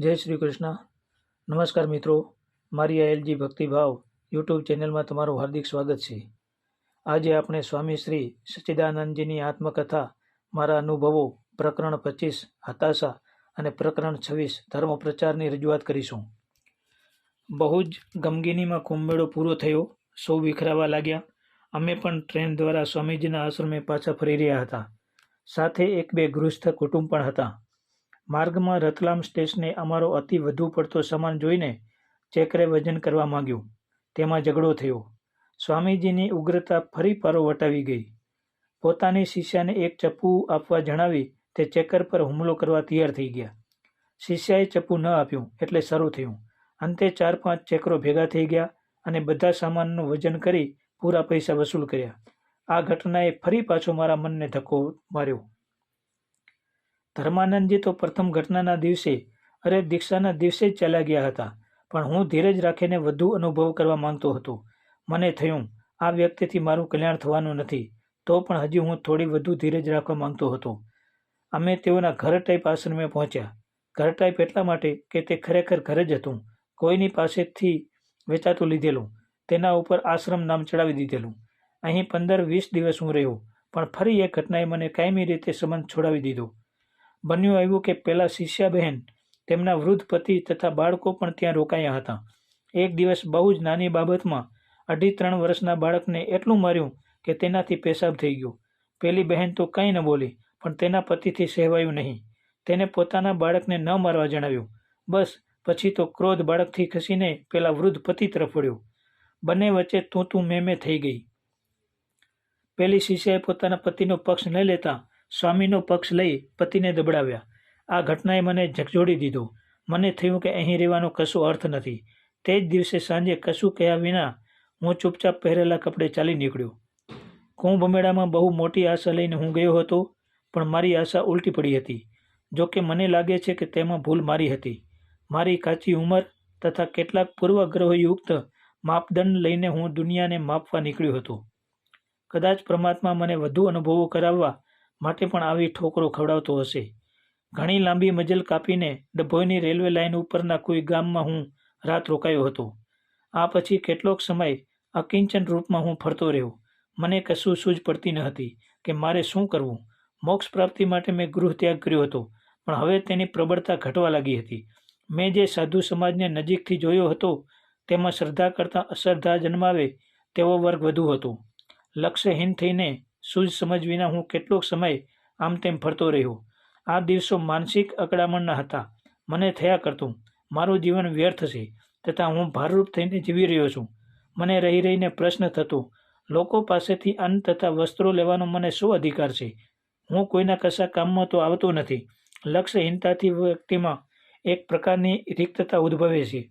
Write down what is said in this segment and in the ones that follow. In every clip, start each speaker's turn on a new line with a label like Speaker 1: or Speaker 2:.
Speaker 1: જય શ્રી કૃષ્ણ. નમસ્કાર મિત્રો, મારી આ એલજી ભક્તિભાવ યુટ્યુબ ચેનલમાં તમારું હાર્દિક સ્વાગત છે. આજે આપણે સ્વામી શ્રી સચ્ચિદાનંદજીની આત્મકથા, મારા અનુભવો, પ્રકરણ પચીસ, હતાશા અને પ્રકરણ છવ્વીસ ધર્મપ્રચારની રજૂઆત કરીશું. બહુ જ ગમગીનીમાં કુંભમેળો પૂરો થયો, સૌ વિખરાવા લાગ્યા. અમે પણ ટ્રેન દ્વારા સ્વામીજીના આશ્રમે પાછા ફરી રહ્યા હતા. સાથે એક બે ગૃહસ્થ કુટુંબ પણ હતા. માર્ગમાં રતલામ સ્ટેશને અમારો અતિ વધુ પડતો સામાન જોઈને ચેકરે વજન કરવા માંગ્યું. તેમાં ઝઘડો થયો. સ્વામીજીની ઉગ્રતા ફરી પારો વટાવી ગઈ. પોતાની શિષ્યાને એક ચપ્પુ આપવા જણાવી તે ચેકર પર હુમલો કરવા તૈયાર થઈ ગયા. શિષ્યાએ ચપ્પુ ન આપ્યું એટલે શરૂ થયું. અંતે ચાર પાંચ ચેકરો ભેગા થઈ ગયા અને બધા સામાનનું વજન કરી પૂરા પૈસા વસૂલ કર્યા. આ ઘટનાએ ફરી પાછો મારા મનને ધક્કો માર્યો. ધર્માનંદજી તો પ્રથમ ઘટનાના દિવસે અરે દીક્ષાના દિવસે જ ચાલ્યા ગયા હતા. પણ હું ધીરજ રાખીને વધુ અનુભવ કરવા માંગતો હતો. મને થયું, આ વ્યક્તિથી મારું કલ્યાણ થવાનું નથી. તો પણ હજી હું થોડી વધુ ધીરજ રાખવા માંગતો હતો. અમે તેઓના ઘર ટાઈપ આશ્રમે પહોંચ્યા. ઘર ટાઈપ એટલા માટે કે તે ખરેખર ઘર જ હતું. કોઈની પાસેથી વેચાતું લીધેલું. તેના ઉપર આશ્રમ નામ ચડાવી દીધેલું. અહીં પંદર વીસ દિવસ હું રહ્યો. પણ ફરી એ ઘટનાએ મને કાયમી રીતે સંબંધ છોડાવી દીધો. બન્યું આવ્યું કે પહેલાં શિષ્યાબહેન તેમના વૃદ્ધ પતિ તથા બાળકો પણ ત્યાં રોકાયા હતા. એક દિવસ બહુ જ નાની બાબતમાં અઢી ત્રણ વર્ષના બાળકને એટલું માર્યું કે તેનાથી પેશાબ થઈ ગયો. પેલી બહેન તો કંઈ ન બોલી, પણ તેના પતિથી સહેવાયું નહીં. તેને પોતાના બાળકને ન મારવા જણાવ્યું. બસ, પછી તો ક્રોધ બાળકથી ખસીને પેલા વૃદ્ધ પતિ તરફ વળ્યો. બંને વચ્ચે તું તું મેં મેં થઈ ગઈ. પેલી શિષ્યાએ પોતાના પતિનો પક્ષ ન લેતા સ્વામીનો પક્ષ લઈ પતિને દબડાવ્યા આ ઘટનાએ મને ઝકઝોડી દીધો. મને થયું કે અહીં રહેવાનો કશો અર્થ નથી. તે જ દિવસે સાંજે કશું કહ્યા વિના હું ચૂપચાપ પહેરેલા કપડે ચાલી નીકળ્યો. કુંભ મેળામાં બહુ મોટી આશા લઈને હું ગયો હતો, પણ મારી આશા ઉલટી પડી હતી. જો કે મને લાગે છે કે તેમાં ભૂલ મારી હતી. મારી કાચી ઉંમર તથા કેટલાક પૂર્વગ્રહયુક્ત માપદંડ લઈને હું દુનિયાને માપવા નીકળ્યો હતો. કદાચ પરમાત્મા મને વધુ અનુભવો કરાવવા માટે પણ આવી ઠોકરો ખવડાવતો હશે. ઘણી લાંબી મજલ કાપીને ડભોઈની રેલવે લાઇન ઉપરના કોઈ ગામમાં હું રાત રોકાયો હતો. આ પછી કેટલોક સમય અકિંચન રૂપમાં હું ફરતો રહ્યો. મને કશું સૂઝ પડતી ન હતી કે મારે શું કરવું. મોક્ષ પ્રાપ્તિ માટે મેં ગૃહ ત્યાગ કર્યો હતો, પણ હવે તેની પ્રબળતા ઘટવા લાગી હતી. મેં જે સાધુ સમાજને નજીકથી જોયો હતો, તેમાં શ્રદ્ધા કરતાં અશ્રદ્ધા જન્માવે તેવો વર્ગ વધુ હતો. લક્ષ્યહીન થઈને સૂઝ સમજ વિના હું કેટલોક સમય આમ તેમ ફરતો રહ્યો. આ દિવસો માનસિક અકળામણના હતા. મને થયા કરતું. મારું જીવન વ્યર્થ છે તથા હું ભારરૂપ થઈને જીવી રહ્યો છું. મને રહી રહીને પ્રશ્ન થતો, લોકો પાસેથી અન્ન તથા વસ્ત્રો લેવાનો મને શું અધિકાર છે? હું કોઈના કશા કામમાં તો આવતો નથી. લક્ષ્યહીનતાથી વ્યક્તિમાં એક પ્રકારની રિક્તતા ઉદ્ભવે છે.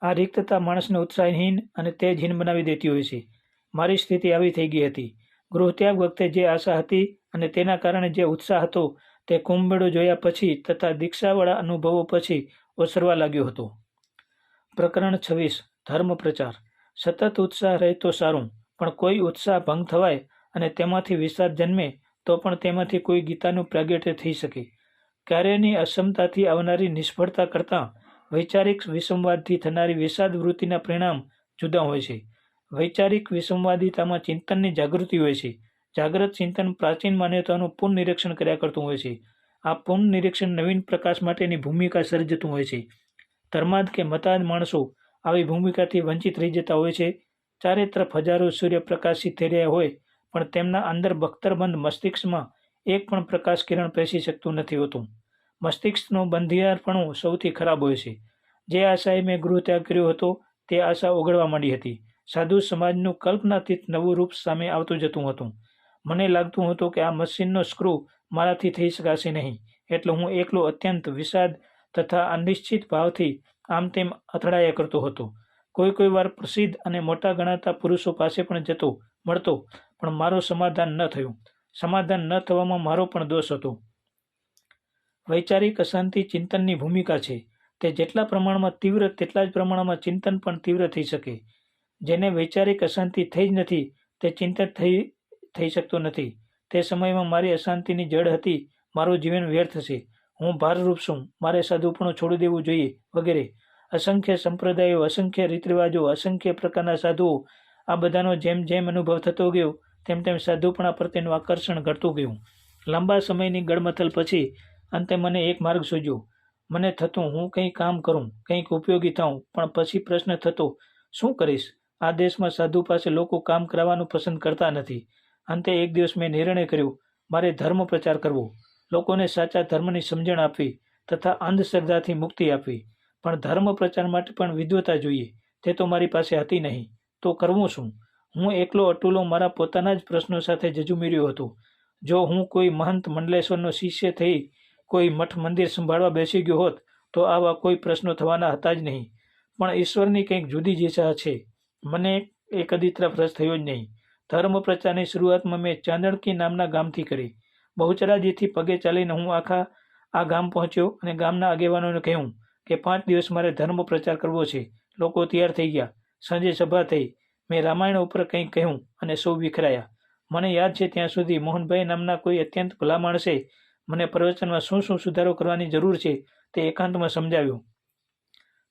Speaker 1: આ રિક્તતા માણસને ઉત્સાહહીન અને તેજહીન બનાવી દેતી હોય છે. મારી સ્થિતિ આવી થઈ ગઈ હતી. ગૃહત્યાગ વખતે જે આશા હતી અને તેના કારણે જે ઉત્સાહ હતો તે કુંભમેળો જોયા પછી તથા દીક્ષાવાળા અનુભવો પછી ઓસરવા લાગ્યો હતો. પ્રકરણ છવ્વીસ, ધર્મ પ્રચાર. સતત ઉત્સાહ રહે તો સારું, પણ કોઈ ઉત્સાહ ભંગ થવાય અને તેમાંથી વિષાદ જન્મે તો પણ તેમાંથી કોઈ ગીતાનું પ્રાગટ્ય થઈ શકે. કાર્યની અક્ષમતાથી આવનારી નિષ્ફળતા કરતાં વૈચારિક વિસંવાદથી થનારી વિષાદ વૃત્તિના પરિણામ જુદા હોય છે. વૈચારિક વિસંવાદિતામાં ચિંતનની જાગૃતિ હોય છે. જાગ્રત ચિંતન પ્રાચીન માન્યતાનું પુનઃનિરીક્ષણ કર્યા કરતું હોય છે. આ પુનઃનિરીક્ષણ નવીન પ્રકાશ માટેની ભૂમિકા સર્જતું હોય છે. ધર્માદ કે મતાદ માણસો આવી ભૂમિકાથી વંચિત રહી જતા હોય છે. ચારે તરફ હજારો સૂર્ય પ્રકાશિત થઈ રહ્યા હોય, પણ તેમના અંદર બખ્તરબંધ મસ્તિષ્કમાં એક પણ પ્રકાશ કિરણ પેસી શકતું નથી હોતું. મસ્તિષ્કનું બંધિયારપણું સૌથી ખરાબ હોય છે. જે આશાએ મેં ગૃહ ત્યાગ કર્યો હતો, તે આશા ઓગળવા માંડી હતી. સાધુ સમાજનું કલ્પનાતીત નવું રૂપ સામે આવતું જતું હતું. મને લાગતું હતું કે આ મશીનનો સ્ક્રૂ મારાથી થઈ શકાશે નહીં, એટલે હું એકલો અત્યંત વિષાદ તથા અનિશ્ચિત ભાવથી આમ તેમ અથડાયા કરતો હતો. કોઈ કોઈ વાર પ્રસિદ્ધ અને મોટા ગણાતા પુરુષો પાસે પણ જતો મળતો, પણ મારો સમાધાન ન થયું. સમાધાન ન થવામાં મારો પણ દોષ હતો. વૈચારિક અશાંતિ ચિંતનની ભૂમિકા છે. તે જેટલા પ્રમાણમાં તીવ્ર, તેટલા જ પ્રમાણમાં ચિંતન પણ તીવ્ર થઈ શકે. જેને વૈચારિક અશાંતિ થઈ જ નથી, તે ચિંતિત થઈ થઈ શકતો નથી. તે સમયમાં મારી અશાંતિની જડ હતી, મારું જીવન વ્યર્થ છે હું ભારરૂપ છું. મારે સાધુપણું છોડી દેવું જોઈએ, વગેરે. અસંખ્ય સંપ્રદાયો, અસંખ્ય રીત રિવાજો અસંખ્ય પ્રકારના સાધુઓ, આ બધાનો જેમ જેમ અનુભવ થતો ગયો, તેમ તેમ સાધુપણા પ્રત્યેનું આકર્ષણ ઘટતું ગયું. લાંબા સમયની ગડમથલ પછી અંતે મને એક માર્ગ સૂજ્યો મને થતું, હું કંઈ કામ કરું, કંઈક ઉપયોગી થાઉં, પણ પછી પ્રશ્ન થતો, શું કરીશ? આ દેશમાં સાધુ પાસે લોકો કામ કરાવવાનું પસંદ કરતા નથી. અંતે એક દિવસ મેં નિર્ણય કર્યો, મારે ધર્મ પ્રચાર કરવો. લોકોને સાચા ધર્મની સમજણ આપવી તથા અંધશ્રદ્ધાથી મુક્તિ આપવી. પણ ધર્મ પ્રચાર માટે પણ વિદ્વતા જોઈએ, તે તો મારી પાસે હતી નહીં. તો કરવું શું? હું એકલો અટુલો મારા પોતાના જ પ્રશ્નો સાથે જજુમીર્યો હતો. જો હું કોઈ મહંત મંડલેશ્વરનો શિષ્ય થઈ કોઈ મઠ મંદિર સંભાળવા બેસી ગયો હોત, તો આવા કોઈ પ્રશ્નો થવાના હતા જ નહીં. પણ ઈશ્વરની કંઈક જુદી જ ઈચ્છા છે. મને એ કદી તરફ રસ થયો જ નહીં. ધર્મ પ્રચારની શરૂઆતમાં મેં ચાંદણકી નામના ગામથી કરી. બહુચરાજીથી પગે ચાલીને હું આખા, આ ગામ પહોંચ્યો અને ગામના આગેવાનોને કહ્યું કે પાંચ દિવસ મારે ધર્મ પ્રચાર કરવો છે. લોકો તૈયાર થઈ ગયા. સાંજે સભા થઈ. મેં રામાયણ ઉપર કંઈક કહ્યું અને સૌ વિખરાયા. મને યાદ છે ત્યાં સુધી મોહનભાઈ નામના કોઈ અત્યંત ભલા માણસે મને પ્રવચનમાં શું શું સુધારો કરવાની જરૂર છે તે એકાંતમાં સમજાવ્યું.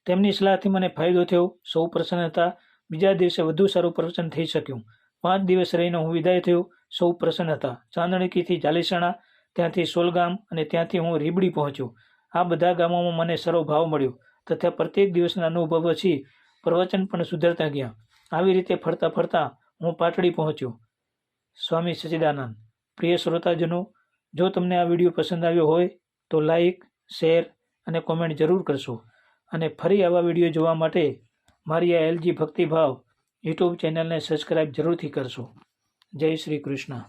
Speaker 1: તેમની સલાહથી મને ફાયદો થયો. સૌ પ્રસન્ન હતા. બીજા દિવસે વધુ સારું પ્રવચન થઈ શક્યું. પાંચ દિવસ રહીને હું વિદાય થયો. સૌ પ્રસન્ન હતા. ચાંદણીકીથી જાલીસણા, ત્યાંથી સોલગામ અને ત્યાંથી હું રીબડી પહોંચ્યો. આ બધા ગામોમાં મને સરો ભાવ મળ્યો. તથા પ્રત્યેક દિવસના અનુભવ પછી પ્રવચન પણ સુધરતા ગયા. આવી રીતે ફરતા ફરતા હું પાટડી પહોંચ્યો. સ્વામી સચિદાનંદ, પ્રિય શ્રોતાજનો, જો તમને આ વીડિયો પસંદ આવ્યો હોય, તો લાઈક, શેર અને કોમેન્ટ જરૂર કરશો. અને ફરી આવા વીડિયો જોવા માટે મારી આ એલજી ભક્તિભાવ યુટ્યુબ ચેનલને સબસ્ક્રાઈબ જરૂરથી કરશો. જય શ્રી કૃષ્ણ.